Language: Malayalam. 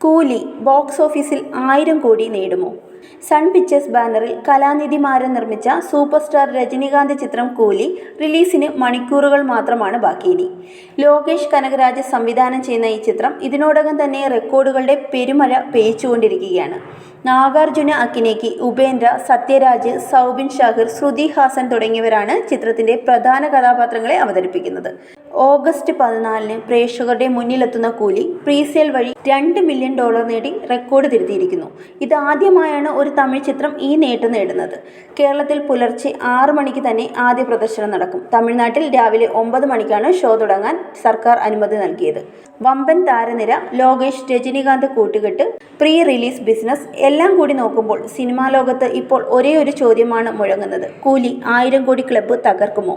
കൂലി ബോക്സ് ഓഫീസിൽ ആയിരം കോടി നേടുമോ? സൺ പിക്ചേഴ്സ് ബാനറിൽ കലാനിധി മാരൻ നിർമ്മിച്ച സൂപ്പർ സ്റ്റാർ രജനീകാന്ത് ചിത്രം കൂലി റിലീസിന് മണിക്കൂറുകൾ മാത്രമാണ് ബാക്കിയിനി. ലോകേഷ് കനകരാജ് സംവിധാനം ചെയ്യുന്ന ഈ ചിത്രം ഇതിനോടകം തന്നെ റെക്കോർഡുകളുടെ പെരുമഴ പേയിച്ചുകൊണ്ടിരിക്കുകയാണ്. നാഗാർജുന അക്കിനേക്ക് ഉപേന്ദ്ര സത്യരാജ് സൗബിൻ ഷാഹിർ ശ്രുതി ഹാസൻ തുടങ്ങിയവരാണ് ചിത്രത്തിന്റെ പ്രധാന കഥാപാത്രങ്ങളെ അവതരിപ്പിക്കുന്നത്. ഓഗസ്റ്റ് പതിനാലിന് പ്രേക്ഷകരുടെ മുന്നിലെത്തുന്ന കൂലി പ്രീസെയിൽ വഴി രണ്ട് മില്യൺ ഡോളർ നേടി റെക്കോർഡ് തിരുത്തിയിരിക്കുന്നു. ഇതാദ്യമായാണ് ഒരു തമിഴ് ചിത്രം ഈ നേട്ടം നേടുന്നത്. കേരളത്തിൽ പുലർച്ചെ ആറ് മണിക്ക് തന്നെ ആദ്യ പ്രദർശനം നടക്കും. തമിഴ്നാട്ടിൽ രാവിലെ ഒമ്പത് മണിക്കാണ് ഷോ തുടങ്ങാൻ സർക്കാർ അനുമതി നൽകിയത്. വമ്പൻ താരനിര ലോകേഷ് രജനീകാന്ത് കൂട്ടുകെട്ട് പ്രീ റിലീസ് ബിസിനസ് എല്ലാം കൂടി നോക്കുമ്പോൾ സിനിമാ ലോകത്ത് ഇപ്പോൾ ഒരേ ഒരു ചോദ്യമാണ് മുഴങ്ങുന്നത്. കൂലി ആയിരം കോടി ക്ലബ്ബ് തകർക്കുമോ?